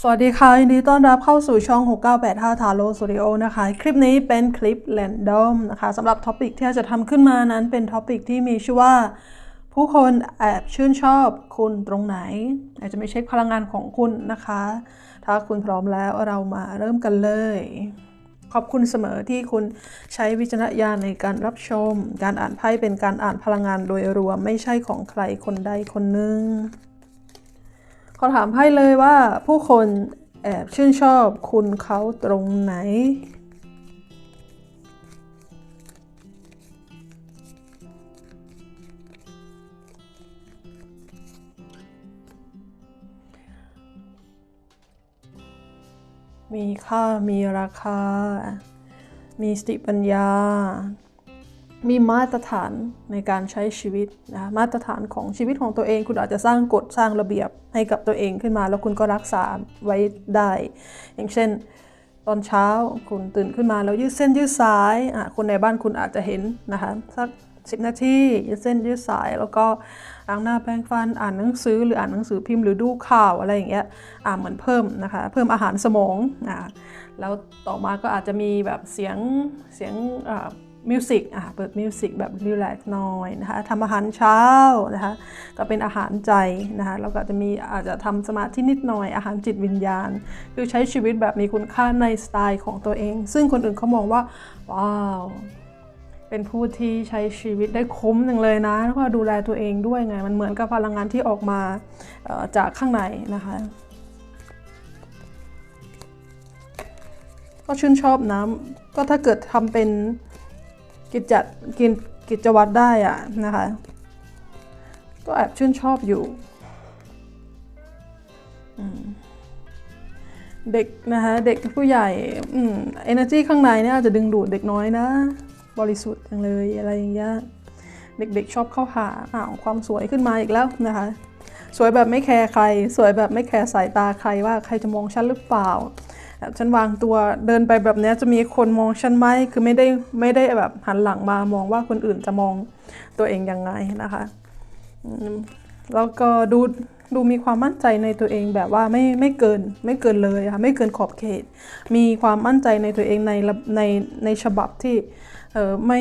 สวัสดีค่ะยินดีต้อนรับเข้าสู่ช่อง 6985 t a r o Studio นะคะ คลิปนี้เป็นคลิป Random นะคะสำหรับท็อปิกที่จะทำขึ้นมานั้นเป็นท็อปิกที่มีชื่อว่า ผู้คนแอบชื่นชอบคุณตรงไหน อาจจะไม่เช็คพลังงานของคุณนะคะ ถ้าคุณพร้อมแล้วเรามาเริ่มกันเลย ขอบคุณเสมอที่คุณใช้วิจารณญาณในการรับชม การอ่านไพ่เป็นการอ่านพลังงานโดยรวมไม่ใช่ของใครคนใดคนหนึ่ง ขอถามไพ่เลยว่าผู้คนแอบชื่นชอบคุณเขาตรงไหน มีค่ามีราคา มีสติปัญญา มีมาตรฐานในการใช้ชีวิตนะมาตรฐานของชีวิตของตัวเอง คุณอาจจะสร้างกฎสร้างระเบียบให้กับตัวเองขึ้นมา แล้วคุณก็รักษาไว้ได้ อย่างเช่น ตอนเช้าคุณตื่นขึ้นมาแล้วยืดเส้นยืดสายอะคนในบ้านคุณอาจจะเห็นนะคะสักสินาทียืดเส้นยืดสาย แล้วก็ล้างหน้าแปรงฟันอ่านหนังสือหรืออ่านหนังสือพิมพ์หรือดูข่าวอะไรอย่างเงี้ยอ่าเหมือนเพิ่มนะคะเพิ่มอาหารสมองอ่าแล้วต่อมาก็อาจจะมีแบบเสียงเสียงอ่า มิวสิกอะเปิดมิวสิกแบบรีแลกซ์หน่อยนะคะทำอาหารเช้านะคะก็เป็นอาหารใจนะคะแล้วก็จะมีอาจจะทำสมาธินิดหน่อยอาหารจิตวิญญาณ คือใช้ชีวิตแบบมีคุณค่าในสไตล์ของตัวเอง ซึ่งคนอื่นเขามองว่า ว้าว เป็นผู้ที่ใช้ชีวิตได้คุ้มหนึ่งเลยนะแล้วก็ดูแลตัวเองด้วยไง มันเหมือนกับพลังงานที่ออกมาจากข้างในนะคะก็ชื่นชอบนะก็ถ้าเกิดทำเป็น กิจจัดกินกิจวัตรได้อะนะคะ ก็แอบชื่นชอบอยู่ เด็กนะคะเด็กผู้ใหญ่อืม energy ข้างในเนี่ยอาจจะดึงดูดเด็กน้อยนะ บริสุทธิ์จังเลยอะไรอย่างเงี้ยเด็กๆชอบเข้าหาอ้าวความสวยขึ้นมาอีกแล้วนะคะ สวยแบบไม่แคร์ใคร สวยแบบไม่แคร์สายตาใครว่าใครจะมองฉันหรือเปล่า ฉันวางตัวเดินไปแบบนี้จะมีคนมองฉันไหมคือไม่ได้ไม่ได้แบบหันหลังมามองว่าคนอื่นจะมองตัวเองยังไงนะคะแล้วก็ดูดูมีความมั่นใจในตัวเองแบบว่าไม่ไม่เกินไม่เกินเลยค่ะไม่เกินขอบเขต มีความมั่นใจในตัวเองในในในฉบับที่เออไม่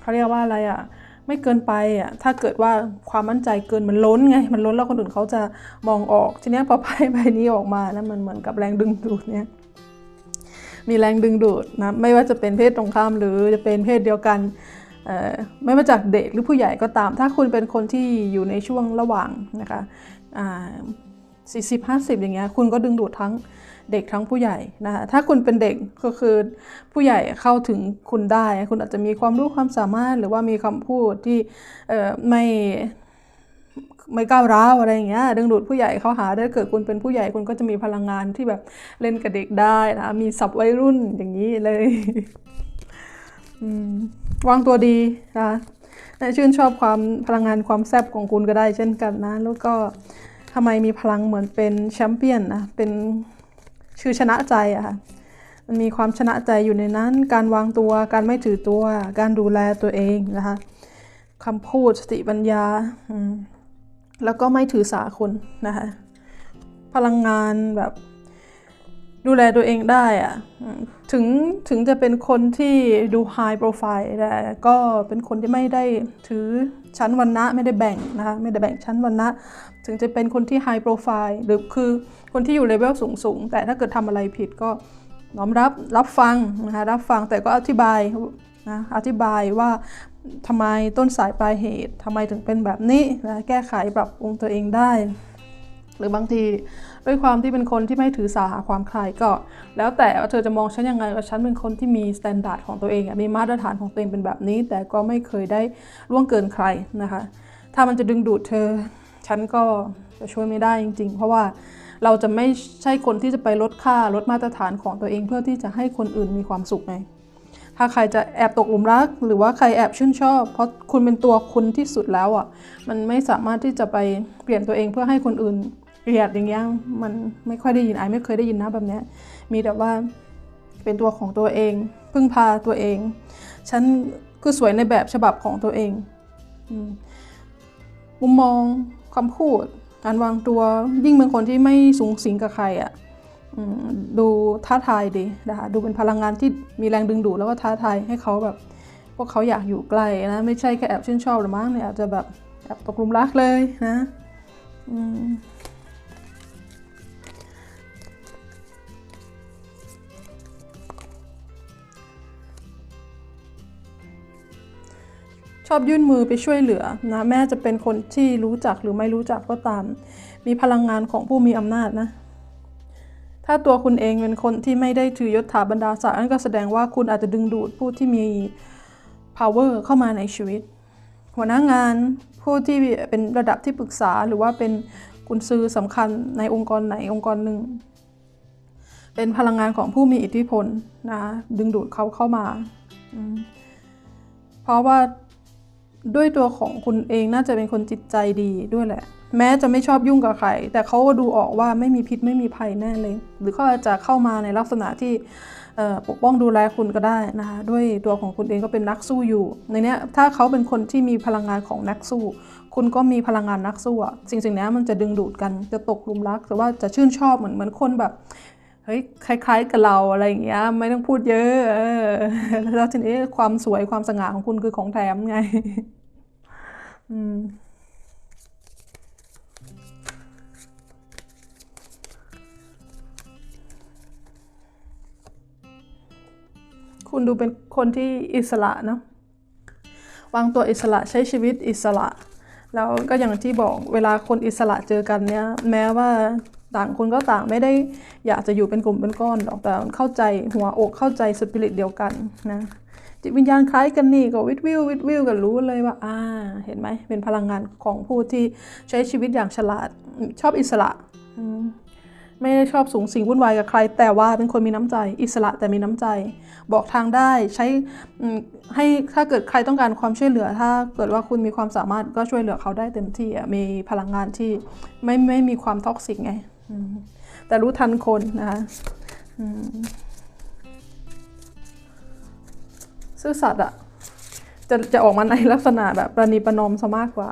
เขาเรียกว่าอะไรอะ่ะ ไม่เกินไปอะถ้าเกิดว่าความมั่นใจเกินมันล้นไง มันล้นแล้วคนอื่นเขาจะมองออก ทีนี้พอไพ่ใบนี้ออกมาแล้วมันเหมือนกับแรงดึงดูดเนี่ยมีแรงดึงดูดนะไม่ว่าจะเป็นเพศตรงข้ามหรือจะเป็นเพศเดียวกันเอ่อไม่ว่าจากเด็กหรือผู้ใหญ่ก็ตาม ถ้าคุณเป็นคนที่อยู่ในช่วงระหว่างนะคะอ่า40 50อย่างเงี้ยคุณก็ดึงดูดทั้ง เด็กทั้งผู้ใหญ่นะคะถ้าคุณเป็นเด็กก็คือผู้ใหญ่เข้าถึงคุณได้ คุณอาจจะมีความรู้ความสามารถ หรือว่ามีคำพูดที่ไม่ไม่ก้าวร้าวอะไรอย่างเงี้ยดึงดูดผู้ใหญ่เข้าหาได้เกิดคุณเป็นผู้ใหญ่คุณก็จะมีพลังงานที่แบบเล่นกับเด็กได้นะมีสับวัยรุ่นอย่างนี้เลยวางตัวดีนะและชื่นชอบความพลังงานความแซ่บของคุณก็ได้เช่นกันนะ แล้วก็ทำไมมีพลังเหมือนเป็นแชมเปี้ยนนะเป็น ชื่อชนะใจอะค่ะมันมีความชนะใจอยู่ในนั้น การวางตัว การไม่ถือตัว การดูแลตัวเองนะคะคำพูดสติปัญญา แล้วก็ไม่ถือสาคนนะคะ พลังงานแบบ ดูแลตัวเองได้อะถึงถึงจะเป็นคนที่ดูไฮโปรไฟล์แต่ก็เป็นคนที่ไม่ได้ถือชั้นวรรณะไม่ได้แบ่งนะคะไม่ได้แบ่งชั้นวรรณะ ถึงจะเป็นคนที่ไฮโปรไฟล์หรือคือคนที่อยู่เลเวลสูงสูงแต่ถ้าเกิดทำอะไรผิดก็น้อมรับรับฟังนะคะรับฟังแต่ก็อธิบายนะอธิบายว่าทำไมต้นสายปลายเหตุทำไมถึงเป็นแบบนี้นะแก้ไขปรับปรุงตัวเองได้ หรือบางที ด้วยความที่เป็นคนที่ไม่ถือสาหาความใครก็ แล้วแต่ว่าเธอจะมองฉันยังไงก็ฉันเป็นคนที่มีสแตนดาร์ดของตัวเองมีมาตรฐานของตัวเองเป็นแบบนี้ แต่ก็ไม่เคยได้ล่วงเกินใครนะคะ ถ้ามันจะดึงดูดเธอ ฉันก็จะช่วยไม่ได้จริง ๆ เพราะว่าเราจะไม่ใช่คนที่จะไปลดค่าลดมาตรฐานของตัวเองเพื่อที่จะให้คนอื่นมีความสุขไงถ้าใครจะแอบตกหลุมรัก หรือว่าใครแอบชื่นชอบ เพราะคุณเป็นตัวคุณที่สุดแล้วอะ มันไม่สามารถที่จะไปเปลี่ยนตัวเองเพื่อให้คนอื่น เกลียดอย่างเงี้ยมันไม่ค่อยได้ยินไอไม่เคยได้ยินนะแบบเนี้ยมีแต่ว่าเป็นตัวของตัวเอง พึ่งพาตัวเอง ฉันคือสวยในแบบฉบับของตัวเองมุมมองคำพูด การวางตัวยิ่งเป็นคนที่ไม่สูงสิงกับใครอะ่ะดูท้าทายดีนะคะดูเป็นพลังงานที่มีแรงดึงดูดแล้วก็ท้าทายให้เขาแบบ พวกเขาอยากอยู่ใกล้นะไม่ใช่แค่แอบชื่นชอบหรือมั้งเนี่ยอาจจะแบบแอบตกหลุมรักเลยนะ อืม ชอบยื่นมือไปช่วยเหลือนะแม้จะเป็นคนที่รู้จักหรือไม่รู้จักก็ตาม มีพลังงานของผู้มีอำนาจนะ ถ้าตัวคุณเองเป็นคนที่ไม่ได้ถือยศถาบรรดาศักดิ์นั่นก็แสดงว่าคุณอาจจะดึงดูดผู้ที่มี power เข้ามาในชีวิต หัวหน้างานผู้ที่เป็นระดับที่ปรึกษาหรือว่าเป็นกุญซือสำคัญในองค์กรไหนองค์กรหนึ่ง เป็นพลังงานของผู้มีอิทธิพลนะดึงดูดเขาเข้ามา เพราะว่า ด้วยตัวของคุณเองน่าจะเป็นคนจิตใจดีด้วยแหละ แม้จะไม่ชอบยุ่งกับใคร แต่เขาก็ดูออกว่าไม่มีพิษไม่มีภัยแน่เลย หรือเขาอาจจะเข้ามาในลักษณะที่ปกป้องดูแลคุณก็ได้นะคะด้วยตัวของคุณเองก็เป็นนักสู้อยู่ ในเนี้ยถ้าเขาเป็นคนที่มีพลังงานของนักสู้ คุณก็มีพลังงานนักสู้อะสิ่งสิ่งนี้มันจะดึงดูดกันจะตกหลุมรักหรือว่าจะชื่นชอบเหมือนเหมือนคนแบบเฮ้ยคล้ายๆกับเราอะไรอย่างเงี้ยไม่ต้องพูดเยอะแล้วทีนี้ความสวยความสง่าของคุณคือของแถมไง อืมคุณดูเป็นคนที่อิสระนะวางตัวอิสระใช้ชีวิตอิสระ แล้วก็อย่างที่บอกเวลาคนอิสระเจอกันเนี่ย แม้ว่า ต่างคนก็ต่างไม่ได้อยากจะอยู่เป็นกลุ่มเป็นก้อนหรอกแต่เข้าใจหัวอกเข้าใจสปิริตเดียวกันนะจิตวิญญาณคล้ายกันนี่ก็วิทวิววิทวิวกันรู้เลยว่าอ่าเห็นไหมเป็นพลังงานของผู้ที่ใช้ชีวิตอย่างฉลาดชอบอิสระไม่ได้ชอบสูงสิงวุ่นวายกับใคร แต่ว่าเป็นคนมีน้ำใจ อิสระแต่มีน้ำใจ บอกทางได้ใช้ให้ถ้าเกิดใครต้องการความช่วยเหลือ ถ้าเกิดว่าคุณมีความสามารถก็ช่วยเหลือเขาได้เต็มที่อะมีพลังงานที่ไม่ไม่มีความท็อกซิกไง แต่รู้ทันคนนะคะซื่อสัตย์อะจะจะออกมาในลักษณะแบบประนีประนอมซะมากกว่า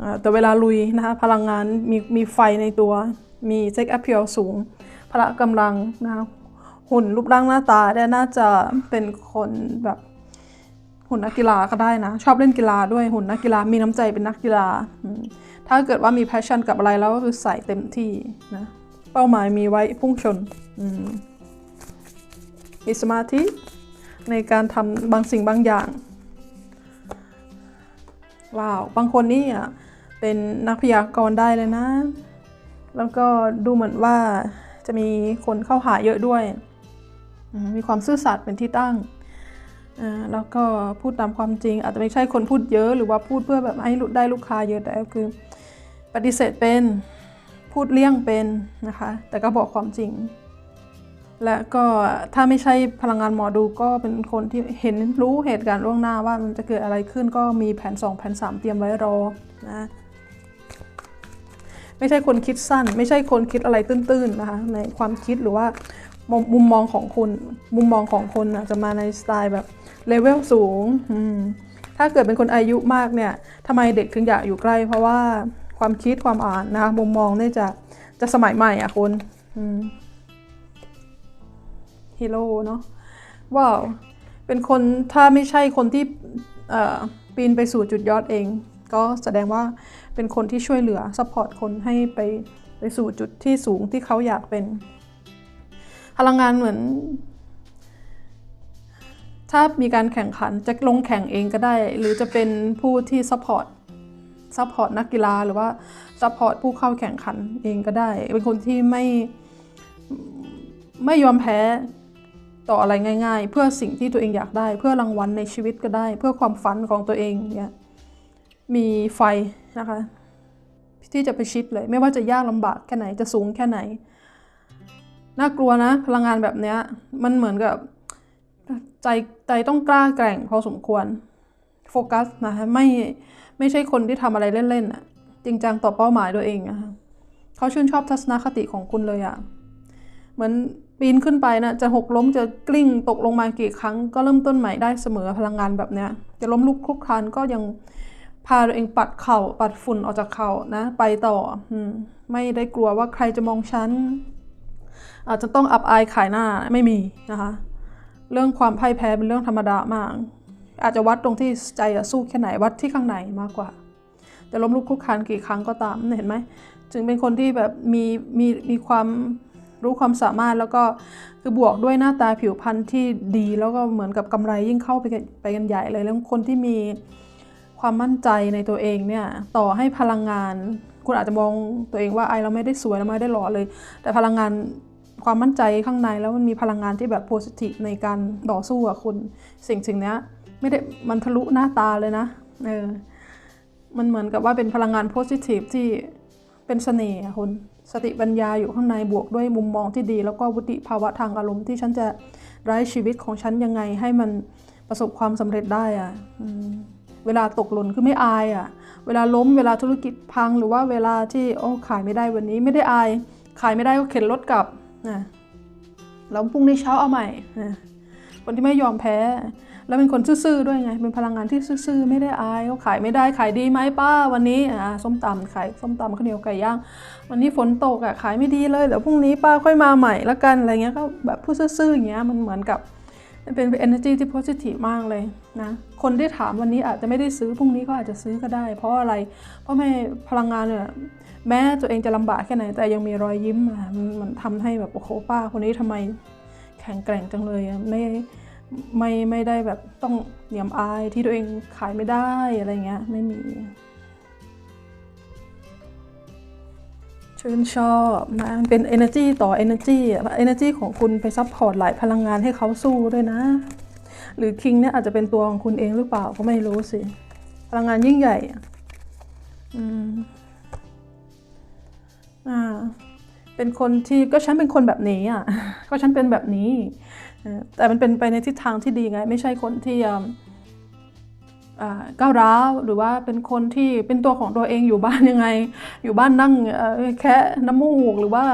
อ่า แต่เวลาลุยนะคะพลังงานมีมีไฟในตัว มีเซ็กแอพเพียลสูง พละกำลังนะคะหุ่นรูปร่างหน้าตาเนี่ยน่าจะเป็นคนแบบหุ่นนักกีฬาก็ได้นะ ชอบเล่นกีฬาด้วยหุ่นนักกีฬามีน้ำใจเป็นนักกีฬา ถ้าเกิดว่ามีแพชชั่นกับอะไรแล้วก็คือใส่เต็มที่นะ เป้าหมายมีไว้พุ่งชนมมีสมาธิในการทำบางสิ่งบางอย่าง ว้าว บางคนนี่อะเป็นนักพยากรณ์ได้เลยนะ แล้วก็ดูเหมือนว่าจะมีคนเข้าหาเยอะด้วย มีความซื่อสัตย์เป็นที่ตั้ง แล้วก็พูดตามความจริง อาจจะไม่ใช่คนพูดเยอะ หรือว่าพูดเพื่อแบบให้ได้ลูกค้าเยอะแต่ก็คือ ปฏิเสธเป็น พูดเลี่ยงเป็นนะคะ แต่ก็บอกความจริง และก็ถ้าไม่ใช่พลังงานหมอดูก็เป็นคนที่เห็นรู้เหตุการณ์ล่วงหน้าว่ามันจะเกิดอะไรขึ้นก็มีแผน 2 แผน 3 เตรียมไว้รอนะไม่ใช่คนคิดสั้น ไม่ใช่คนคิดอะไรตื้นๆนะคะในความคิดหรือว่ามุมมองของคุณมุมมองของคนนะจะมาในสไตล์แบบเลเวลสูง ถ้าเกิดเป็นคนอายุมากเนี่ยทำไมเด็กถึงอยากอยู่ใกล้ เพราะว่า ความคิดความอ่านนะคะมุมมองเนี่ยจะจะสมัยใหม่อะคุณฮีโร่เนาะว้าวเป็นคนถ้าไม่ใช่คนที่ปีนไปสู่จุดยอดเอง ก็แสดงว่าเป็นคนที่ช่วยเหลือซัพพอร์ตคนให้ไปไปสู่จุดที่สูงที่เขาอยากเป็น พลังงานเหมือน ถ้ามีการแข่งขันจะลงแข่งเองก็ได้ หรือจะเป็นผู้ที่ซัพพอร์ต ซัพพอร์ตนักกีฬาหรือว่าซัพพอร์ตผู้เข้าแข่งขันเองก็ได้ เป็นคนที่ไม่ไม่ยอมแพ้ต่ออะไรง่าย ๆ เพื่อสิ่งที่ตัวเองอยากได้ เพื่อรางวัลในชีวิตก็ได้ เพื่อความฝันของตัวเองเนี่ยมีไฟนะคะที่จะไปชิดเลย ไม่ว่าจะยากลำบากแค่ไหนจะสูงแค่ไหนน่ากลัวนะ พลังงานแบบเนี้ยมันเหมือนกับใจใจต้องกล้าแกร่งพอสมควรโฟกัสนะคะไม่ ไม่ใช่คนที่ทำอะไรเล่นๆอะจริงจังต่อเป้าหมายตัวเองนะคะเขาชื่นชอบทัศนคติของคุณเลยอะเหมือนปีนขึ้นไปนะจะหกล้มจะกลิ้งตกลงมากี่ครั้ง ก็เริ่มต้นใหม่ได้เสมอพลังงานแบบเนี้ย จะล้มลุกคลุกคลานก็ยังพาตัวเองปัดเข่าปัดฝุ่นออกจากเข่านะ ไปต่ออไม่ได้กลัวว่าใครจะมองฉันอาจจะต้องอับอายขายหน้าไม่มีนะคะ เรื่องความพ่ายแพ้เป็นเรื่องธรรมดามาก อาจจะวัดตรงที่ใจอะสู้แค่ไหนวัดที่ข้างในมากกว่าจะล้มลุกคลุกคลานกี่ครั้งก็ตามเห็นไหมจึงเป็นคนที่แบบมีมีมีความรู้ความสามารถแล้วก็คือบวกด้วยหน้าตาผิวพรรณที่ดีแล้วก็เหมือนกับกำไรยิ่งเข้าไปกันไปกันใหญ่เลยแล้วคนที่มีความมั่นใจในตัวเองเนี่ยต่อให้พลังงาน คุณอาจจะมองตัวเองว่าไอเราไม่ได้สวยเราไม่ได้หล่อเลย แต่พลังงานความมั่นใจข้างในแล้วมันมีพลังงานที่แบบโพสิทีฟในการต่อสู้อะคุณสิ่งสิ่งเนี้ย ไม่ได้มันทะลุหน้าตาเลยนะ เออ มันเหมือนกับว่าเป็นพลังงานโพสิทีฟที่เป็นเสน่ห์คุณสติปัญญาอยู่ข้างในบวกด้วยมุมมองที่ดี แล้วก็วุฒิภาวะทางอารมณ์ที่ฉันจะไร้ชีวิตของฉันยังไงให้มันประสบความสำเร็จได้อะเวลาตกหล่นคือไม่อายอะเวลาล้มเวลาธุรกิจพังหรือว่าเวลาที่โอ้ขายไม่ได้วันนี้ไม่ได้อาย ขายไม่ได้ก็เข็นรถกลับนะแล้วพรุ่งนี้เช้าเอาใหม่นะคนที่ไม่ยอมแพ้ แล้วเป็นคนซื่อๆด้วยไง เป็นพลังงานที่ซื่อๆไม่ได้อายเขาขายไม่ได้ขายดีไหมป้าวันนี้อ่าส้มตำขายส้มตำข้าวเหนียวไก่ย่างวันนี้ฝนตกอะขายไม่ดีเลยเดี๋ยวพรุ่งนี้ป้าค่อยมาใหม่ละกันอะไรเงี้ยก็แบบพูดซื่อๆอย่างเงี้ยมันเหมือนกับเป็น energy ที่ positive มากเลยนะคนที่ถามวันนี้อาจจะไม่ได้ซื้อพรุ่งนี้ก็อาจจะซื้อก็ได้ เพราะอะไร เพราะไม่พลังงานเนี่ยแม้ตัวเองจะลำบากแค่ไหน แต่ยังมีรอยยิ้มอะมันมันทำให้แบบโอ้โหป้าคนนี้ทำไมแข็งแกร่งจังเลยไม่ ไม่ไม่ได้แบบต้องเหนียมอายที่ตัวเองขายไม่ได้อะไรเงี้ยไม่มีชื่นชอบนะมันเป็น energy ต่อ energy อะ energy ของคุณไปซัพพอร์ตหลายพลังงานให้เขาสู้ด้วยนะ หรือคิงเนี่ยอาจจะเป็นตัวของคุณเองหรือเปล่าก็ไม่รู้สิ พลังงานยิ่งใหญ่อืมอ่าเป็นคนที่ก็ฉันเป็นคนแบบนี้อะ ก็ฉันเป็นแบบนี้ แต่มันเป็นไปในทิศทางที่ดีไง ไม่ใช่คนที่ก้าวร้าวหรือว่าเป็นคนที่เป็นตัวของตัวเองอยู่บ้านยังไง อยู่บ้านนั่งแค่น้ำมูกหรือว่า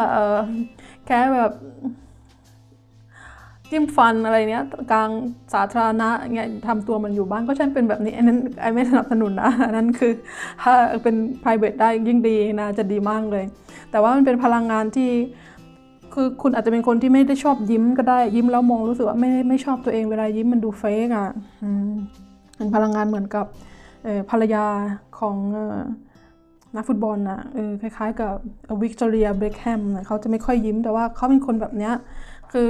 แค่แบบจิ้มฟันอะไรเนี้ยกลางสาธารณะเงี้ยทำตัวมันอยู่บ้านก็ฉันเป็นแบบนี้อันนั้นไอไม่สนับสนุนนะอันนั้นคือถ้าเป็น private ได้ยิ่งดีนะจะดีมากเลย แต่ว่ามันเป็นพลังงานที่ คือคุณอาจจะเป็นคนที่ไม่ได้ชอบยิ้มก็ได้ยิ้มแล้วมองรู้สึกว่าไม่ไม่ชอบตัวเองเวลายิ้มมันดูเฟกอะอืมเป็นพลังงานเหมือนกับภรรยาของนักฟุตบอลนะเออคล้ายๆกับวิกตอเรียเบคแฮมนะเขาจะไม่ค่อยยิ้มแต่ว่าเขาเป็นคนแบบเนี้ยคือ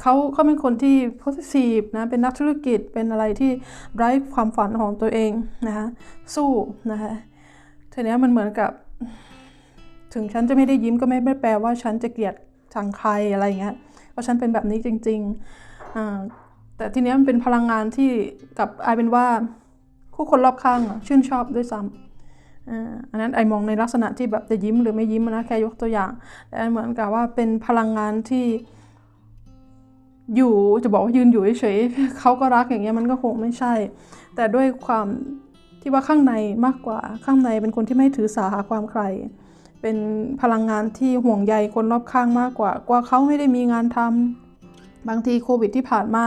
เขาเขาเป็นคนที่ positive นะเป็นนักธุรกิจเป็นอะไรที่ไร้ความฝันของตัวเองนะคะสู้นะคะทีนี้มันเหมือนกับ ถึงฉันจะไม่ได้ยิ้มก็ไม่ไม่แปลว่าฉันจะเกลียด ชังใครอะไรอย่างเงี้ยเพราะฉันเป็นแบบนี้จริงๆแต่ทีเนี้ยมันเป็นพลังงานที่กับกลายเป็นว่าผู้คนรอบข้างชื่นชอบด้วยซ้ำอ่าอันนั้นไอมองในลักษณะที่แบบจะยิ้มหรือไม่ยิ้มนะแค่ยกตัวอย่างแต่เหมือนกับว่าเป็นพลังงานที่อยู่จะบอกว่ายืนอยู่เฉยๆเขาก็รักอย่างเงี้ยมันก็คงไม่ใช่ แต่ด้วยความที่ว่าข้างในมากกว่าข้างในเป็นคนที่ไม่ถือสาหาความใคร เป็นพลังงานที่ห่วงใยคนรอบข้างมากกว่า กว่าเขาไม่ได้มีงานทำบางทีโควิดที่ผ่านมา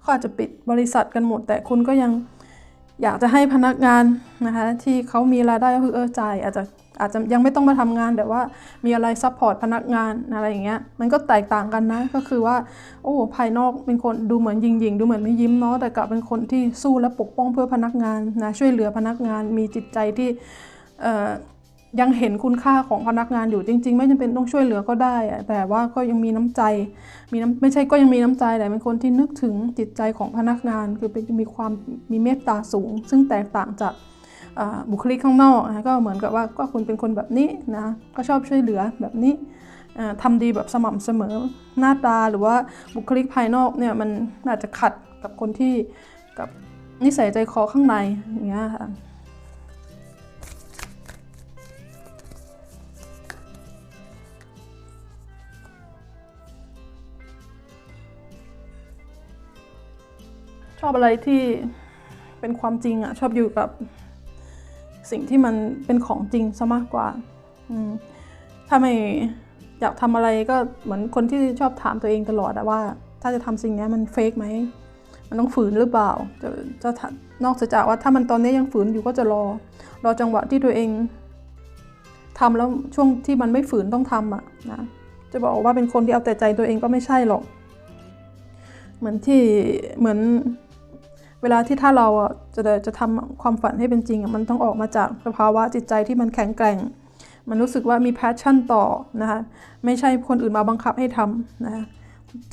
เขาอาจจะปิดบริษัทกันหมด แต่คุณก็ยังอยากจะให้พนักงานนะคะที่เขามีรายได้ก็คือเออจ่ายอาจจะอาจจะยังไม่ต้องมาทำงานแต่ว่ามีอะไรซัพพอร์ตพนักงานอะไรอย่างเงี้ยมันก็แตกต่างกันนะ ก็คือว่าโอ้ภายนอกเป็นคนดูเหมือนยิงยิงดูเหมือนไม่ยิ้มเนาะแต่กลับเป็นคนที่สู้และปกป้องเพื่อพนักงานนะช่วยเหลือพนักงานมีจิตใจที่เอ่อ ยังเห็นคุณค่าของพนักงานอยู่จริง ๆ ไม่จำเป็นต้องช่วยเหลือก็ได้ แต่ว่าก็ยังมีน้ำใจ มีน้ำไม่ใช่ก็ยังมีน้ำใจแต่เป็นคนที่นึกถึงจิตใจของพนักงาน คือเป็นมีความมีเมตตาสูง ซึ่งแตกต่างจากบุคลิกข้างนอกนะก็เหมือนกับว่าก็คุณเป็นคนแบบนี้นะก็ชอบช่วยเหลือแบบนี้อ่าทำดีแบบสม่ำเสมอหน้าตาหรือว่าบุคลิกภายนอกเนี่ยมันอาจจะขัดกับคนที่กับนิสัยใจคอข้างในอย่างเงี้ยค่ะ อบอะไรที่เป็นความจริงอะชอบอยู่กับสิ่งที่มันเป็นของจริงซะมากกว่าถ้าไม่อยากทำอะไรก็เหมือนคนที่ชอบถามตัวเองตลอดอะว่า ถ้าจะทำสิ่งนี้มันเฟกไหมมันต้องฝืนหรือเปล่าจะจะนอกจากว่าถ้ามันตอนนี้ยังฝืนอยู่ก็จะรอ รอจังหวะที่ตัวเองทำแล้วช่วงที่มันไม่ฝืนต้องทำอะนะจะบอกว่าเป็นคนที่เอาแต่ใจตัวเองก็ไม่ใช่หรอก เหมือนที่เหมือน เวลาที่ถ้าเราจะจะทำความฝันให้เป็นจริงอะมันต้องออกมาจากสภาวะจิตใจที่มันแข็งแกร่ง มันรู้สึกว่ามี passion ต่อนะคะไม่ใช่คนอื่นมาบังคับให้ทำนะคะ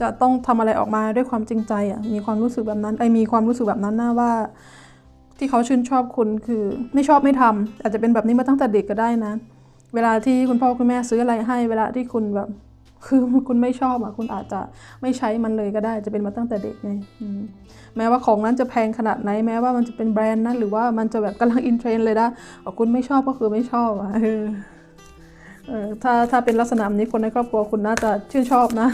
จะต้องทำอะไรออกมาด้วยความจริงใจอะมีความรู้สึกแบบนั้นไอมีความรู้สึกแบบนั้นนะว่า ที่เขาชื่นชอบคุณคือไม่ชอบไม่ทำอาจจะเป็นแบบนี้มาตั้งแต่เด็กก็ได้นะ เวลาที่คุณพ่อคุณแม่ซื้ออะไรให้ เวลาที่คุณแบบ คือคุณไม่ชอบอะคุณอาจจะไม่ใช้มันเลยก็ได้ จะเป็นมาตั้งแต่เด็กไงแม้ว่าของนั้นจะแพงขนาดไหนแม้ว่ามันจะเป็นแบรนด์นั้นหรือว่ามันจะแบบกำลังอินเทรนด์เลยนะอ๋อคุณไม่ชอบก็คือไม่ชอบอะเออถ้าถ้าเป็นลักษณะนี้คนในครอบครัวคุณน่าจะชื่นชอบนะ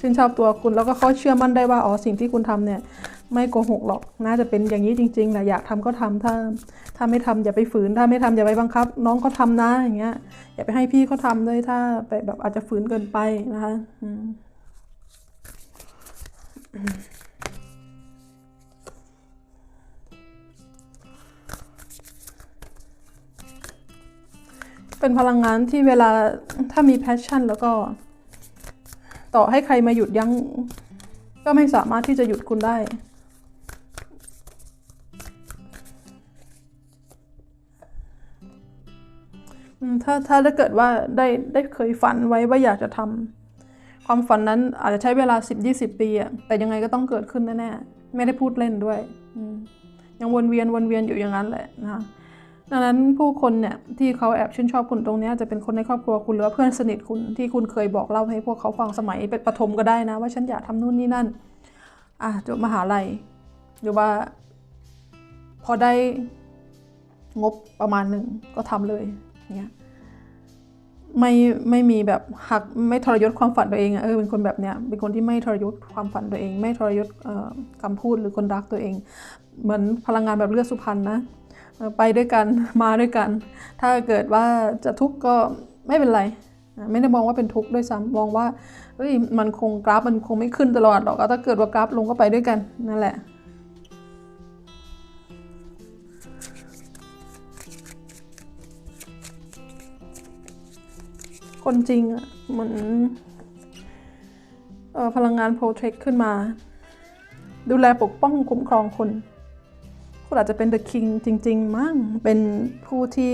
ชื่นชอบตัวคุณแล้วก็เขาเชื่อมั่นได้ว่าอ๋อสิ่งที่คุณทำเนี่ย ไม่โกหกหรอก น่าจะเป็นอย่างนี้จริงๆแหละอยากทำก็ทำถ้า ถ้าไม่ทำอย่าไปฝืน ถ้าไม่ทำอย่าไปบังคับ น้องเขาทำนะอย่างเงี้ย อย่าไปให้พี่เขาทำเลยถ้าไปแบบอาจจะฝืนเกินไปนะคะเป็นพลังงานที่เวลาถ้ามี passion แล้วก็ ต่อให้ใครมาหยุดยั้งก็ไม่สามารถที่จะหยุดคุณได้ ถ้าถ้าถ้าเกิดว่าได้ได้เคยฝันไว้ว่าอยากจะทำความฝันนั้นอาจจะใช้เวลา 10-20 ปีอะแต่ยังไงก็ต้องเกิดขึ้นแน่ๆไม่ได้พูดเล่นด้วยยังวนเวียนวนเวียนอยู่อย่างนั้นแหละนะคะดังนั้นผู้คนเนี่ยที่เขาแอบชื่นชอบคุณตรงนี้จะเป็นคนในครอบครัวคุณหรือว่าเพื่อนสนิทคุณที่คุณเคยบอกเล่าให้พวกเขาฟังสมัยเป็นประถมก็ได้นะ ว่าฉันอยากทำนู่นนี่นั่นอะจบมหาลัยหรือว่า พอได้งบประมาณหนึ่งก็ทำเลย เงี้ยไม่ไม่มีแบบหักไม่ทรยศความฝันตัวเองอะเออเป็นคนแบบเนี้ยเป็นคนที่ไม่ทรยศความฝันตัวเอง ไม่ทรยศคำพูดหรือคนรักตัวเอง เหมือนพลังงานแบบเลือดสุพรรณนะไปด้วยกันมาด้วยกัน ถ้าเกิดว่าจะทุกข์ก็ไม่เป็นไร ไม่ได้มองว่าเป็นทุกข์ด้วยซ้ำมองว่าเฮ้ยมันคงกราฟมันคงไม่ขึ้นตลอดหรอกถ้าเกิดว่ากราฟลงก็ไปด้วยกันนั่นแหละ คนจริงอะเหมือนเอ่อพลังงานโปรเทคขึ้นมา ดูแลปกป้องคุ้มครองคนคุณอาจจะเป็น The King จริง ๆ มั้งเป็นผู้ที่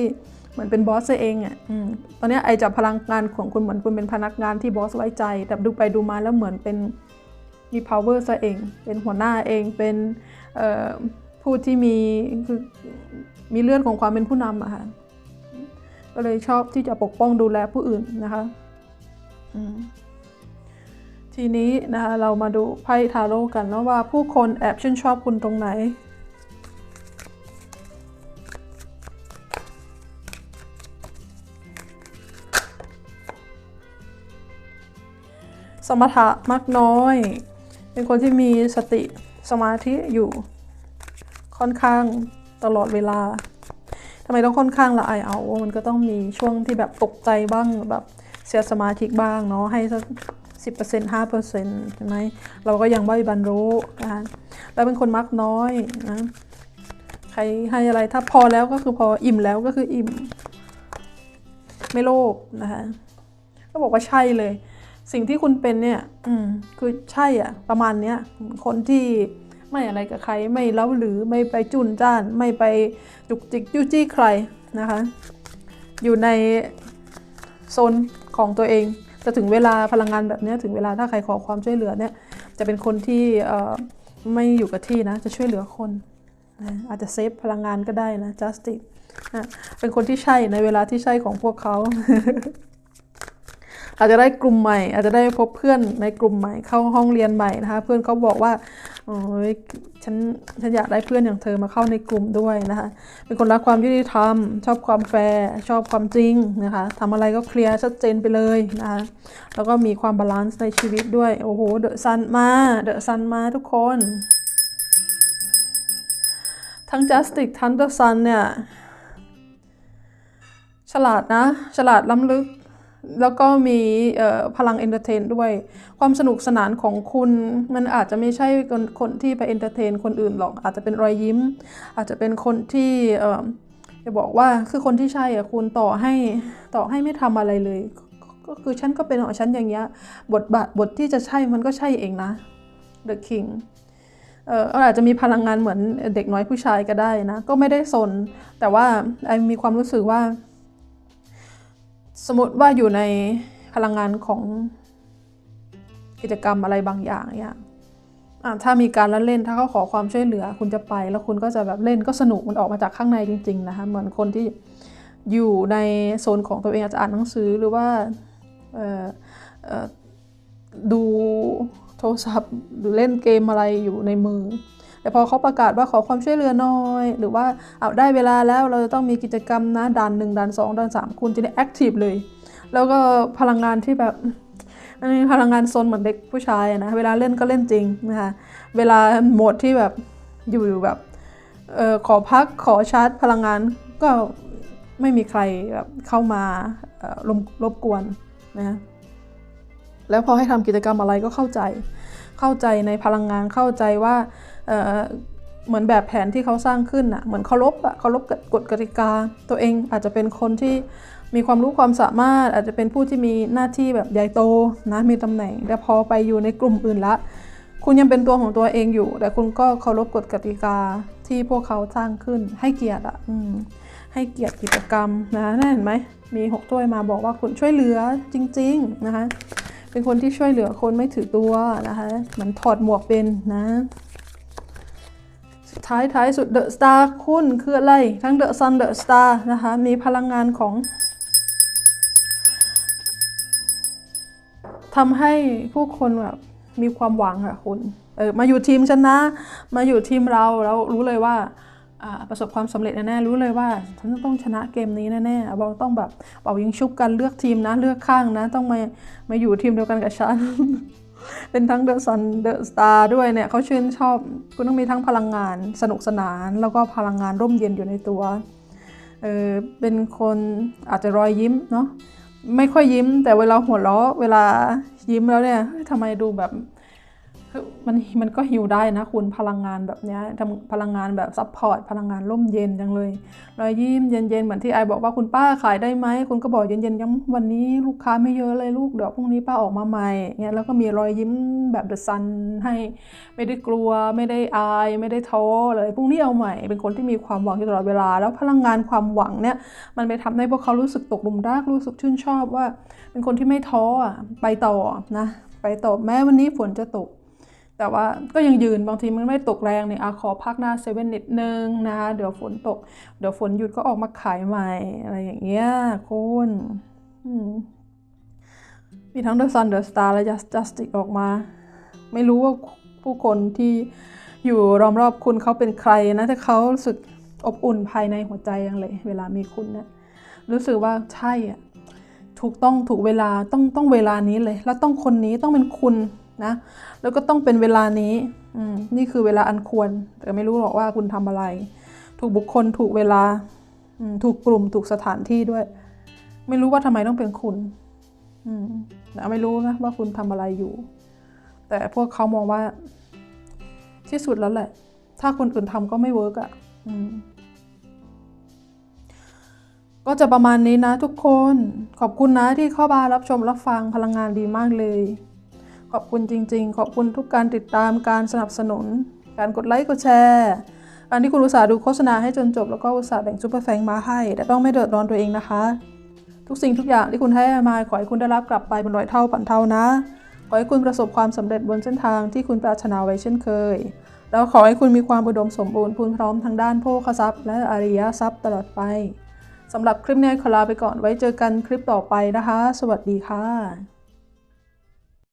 เหมือนเป็นบอสเองอะ่ะตอนนี้ไอจับพลังงานของคุณเหมือนคุณเป็นพนักงานที่บอสไว้ใจ แต่ดูไปดูมาแล้วเหมือนเป็นมี power ซะเอง เป็นหัวหน้าเองเป็นผู้ที่มีคือมีเลือดของความเป็นผู้นำอะค่ะ ก็เลยชอบที่จะปกป้องดูแลผู้อื่นนะคะทีนี้นะคะเรามาดูไพ่ทาโร่กันนะว่าผู้คนแอบชื่นชอบคุณตรงไหนสมถะมากน้อย เป็นคนที่มีสติสมาธิอยู่ค่อนข้างตลอดเวลาำไมต้องค่อนข้างละอายเอามันก็ต้องมีช่วงที่แบบตกใจบ้างแบบเสียสมาธิบ้างเนาะให้สักสิบเปอร์เซ็นต์ห้าเปอร์เซ็นต์ใช่ไหมเราก็ยังไม่บรรลุนะคะแล้วเป็นคนมักน้อยนะใครให้อะไรถ้าพอแล้วก็คือพออิ่มแล้วก็คืออิ่ม ไม่โลภนะคะก็บอกว่าใช่เลย สิ่งที่คุณเป็นเนี่ย อืมคือใช่อะ ประมาณเนี้ยคนที่ ไม่อะไรกับใคร ไม่เล้าหรือไม่ไปจุนจ้าน ไม่ไปจุกจิกจู้จี้ใครนะคะ อยู่ในโซนของตัวเองแต่ถึงเวลาพลังงานแบบนี้ถึงเวลาถ้าใครขอความช่วยเหลือเนี่ย จะเป็นคนที่ไม่อยู่กับที่นะ จะช่วยเหลือคนนะอาจจะเซฟพลังงานก็ได้นะ justice นะเป็นคนที่ใช่ในเวลาที่ใช่ของพวกเขา อาจจะได้กลุ่มใหม่ อาจจะได้พบเพื่อนในกลุ่มใหม่เข้าห้องเรียนใหม่นะคะ เพื่อนเขาบอกว่าโอ้ยฉันฉันอยากได้เพื่อนอย่างเธอมาเข้าในกลุ่มด้วยนะคะ เป็นคนรักความยุติธรรม ชอบความแฟร์ชอบความจริงนะคะทำอะไรก็เคลียร์ชัดเจนไปเลยนะคะแล้วก็มีความบาลานซ์ในชีวิตด้วยโอ้โหเดอะซันมาเดอะซันมาทุกคนทั้ง Justice ทั้ง The Sun เนี่ย ฉลาดนะ ฉลาดล้ำลึก แล้วก็มีพลังเอนเตอร์เทนด้วย ความสนุกสนานของคุณมันอาจจะไม่ใช่คนคนที่ไปเอนเตอร์เทนคนอื่นหรอก อาจจะเป็นรอยยิ้ม อาจจะเป็นคนที่จะบอกว่าคือคนที่ใช่อะคุณต่อให้ต่อให้ไม่ทำอะไรเลย ก็คือฉันก็เป็นของฉันอย่างเงี้ยบทบาทบทที่จะใช่มันก็ใช่เองนะ The King เอออาจจะมีพลังงานเหมือนเด็กน้อยผู้ชายก็ได้นะ ก็ไม่ได้สน แต่ว่าไอมีความรู้สึกว่า สมมติว่าอยู่ในพลังงานของกิจกรรมอะไรบางอย่างเนี่ยถ้ามีการละเล่นถ้าเขาขอความช่วยเหลือคุณจะไป แล้วคุณก็จะแบบเล่นก็สนุกมันออกมาจากข้างในจริง ๆ นะคะเหมือนคนที่อยู่ในโซนของตัวเองอาจจะอ่านหนังสือหรือว่าดูโทรศัพท์หรือเล่นเกมอะไรอยู่ในมือ แต่พอเขาประกาศว่าขอความช่วยเหลือหน่อย หรือว่าเอาได้เวลาแล้วเราจะต้องมีกิจกรรมนะด่านหนึ่งด่านสองด่านสามคุณจะได้แอคทีฟเลย แล้วก็พลังงานที่แบบมันมีพลังงานโซนเหมือนเด็กผู้ชายนะเวลาเล่นก็เล่นจริงนะคะเวลาโหมดที่แบบอยู่แบบเออขอพักขอชาร์จพลังงานก็ไม่มีใครแบบเข้ามาออรบรบกวนนะแล้วพอให้ทำกิจกรรมอะไรก็เข้าใจ เข้าใจในพลังงานเข้าใจว่า เเหมือนแบบแผนที่เขาสร้างขึ้นอะเหมือนเคารพอะเคารพกฎกติกา ตัวเองอาจจะเป็นคนที่มีความรู้ความสามารถ อาจจะเป็นผู้ที่มีหน้าที่แบบใหญ่โตนะมีตำแหน่ง แต่พอไปอยู่ในกลุ่มอื่นละ คุณยังเป็นตัวของตัวเองอยู่ แต่คุณก็เคารพกฎกติกาที่พวกเขาสร้างขึ้น ให้เกียรติอะอให้เกียรติกิจกรรมนะน่าเห็นไหมมีหกถ้วยมาบอกว่าคุณช่วยเหลือจริง ๆนะคะเป็นคนที่ช่วยเหลือคนไม่ถือตัวนะคะเหมือนถอดหมวกเป็นนะ ท้ายท้ายสุดเดอะสตาร์คุณคืออะไร ทั้งเดอะซันเดอะสตาร์นะคะ มีพลังงานของทำให้ผู้คนแบบมีความหวังอะคุณเออมาอยู่ทีมฉันนะ มาอยู่ทีมเราแล้วรู้เลยว่าประสบความสำเร็จแน่ๆรู้เลยว่าฉันจะต้องชนะเกมนี้แน่ๆเราต้องแบบเป่ายิงชุบกันเลือกทีมนะ เลือกข้างนะ ต้องมามาอยู่ทีมเดียวกันกับฉัน เป็นทั้งเดอะซันเดอะสตาร์ด้วยเนี่ยเขาชื่นชอบคุณต้องมีทั้งพลังงานสนุกสนาน แล้วก็พลังงานร่มเย็นอยู่ในตัวเออเป็นคนอาจจะรอยยิ้มเนาะไม่ค่อยยิ้ม แต่เวลาหัวเราะเวลายิ้มแล้วเนี่ยเฮ้ยทำไมดูแบบ มันมันก็หิวได้นะคุณพลังงานแบบเนี้ยทำพลังงานแบบซัพพอร์ตพลังงานร่มเย็นจังเลยรอยยิ้มเย็นๆเหมือนที่ไอบอกว่าคุณป้าขายได้ไหมคุณก็บอกเย็นๆย้ำวันนี้ลูกค้าไม่เยอะเลยลูกเดี๋ยวพรุ่งนี้ป้าออกมาใหม่เงี้ยแล้วก็มีรอยยิ้มแบบเดอะซันให้ไม่ได้กลัว ไม่ได้อาย ไม่ได้ท้อเลยพรุ่งนี้เอาใหม่เป็นคนที่มีความหวังอยู่ตลอดเวลา แล้วพลังงานความหวังเนี่ยมันไปทำให้พวกเขารู้สึกตกลุมรักรู้สึกชื่นชอบว่า เป็นคนที่ไม่ท้ออะไปต่อนะไปต่อแม้วันนี้ฝนจะตก แต่ว่าก็ยังยืนบางทีมันไม่ตกแรงเนี่ยอขอพักหน้าเซเว่นนิดนึงนะคะเดี๋ยวฝนตก เดี๋ยวฝนหยุดก็ออกมาขายใหม่อะไรอย่างเงี้ยคุณมีทั้ง The Sun The Star และ Just Justice ออกมา ไม่รู้ว่าผู้คนที่อยู่รอมรอบคุณเขาเป็นใครนะแต่เขารู้สึกอบอุ่นภายในหัวใจยังเลย เวลามีคุณเนี่ยรู้สึกว่าใช่อะถูกต้องถูกเวลาต้องต้องเวลานี้เลย แล้วต้องคนนี้ต้องเป็นคุณ นะแล้วก็ต้องเป็นเวลานี้นี่คือเวลาอันควร แต่ไม่รู้หรอกว่าคุณทำอะไร ถูกบุคคลถูกเวลาถูกกลุ่มถูกสถานที่ด้วย ไม่รู้ว่าทำไมต้องเป็นคุณอืมแต่ไม่รู้นะว่าคุณทำอะไรอยู่ แต่พวกเขามองว่าที่สุดแล้วแหละ ถ้าคนอื่นทำก็ไม่เวิร์กอะก็จะประมาณนี้นะทุกคน ขอบคุณนะที่เข้ามารับชมรับฟังพลังงานดีมากเลย ขอบคุณจริง ๆ ขอบคุณทุกการติดตามการสนับสนุน การกดไลค์กดแชร์การที่คุณอุตส่าห์ดูโฆษณาให้จนจบแล้วก็อุตส่าห์แบ่งซุปเปอร์แฟงมาให้ แต่ต้องไม่เดือดร้อนตัวเองนะคะ ทุกสิ่งทุกอย่างที่คุณให้มาขอให้คุณได้รับกลับไปเป็นร้อยเท่าพันเท่านะ ขอให้คุณประสบความสำเร็จบนเส้นทางที่คุณปรารถนาไว้เช่นเคย แล้วขอให้คุณมีความอุดมสมบูรณ์พูนพร้อมทางด้านโภคทรัพย์ และอริยทรัพย์ตลอดไปสำหรับคลิปนี้ขอลาไปก่อนไว้เจอกันคลิปต่อไปนะคะ สวัสดีค่ะ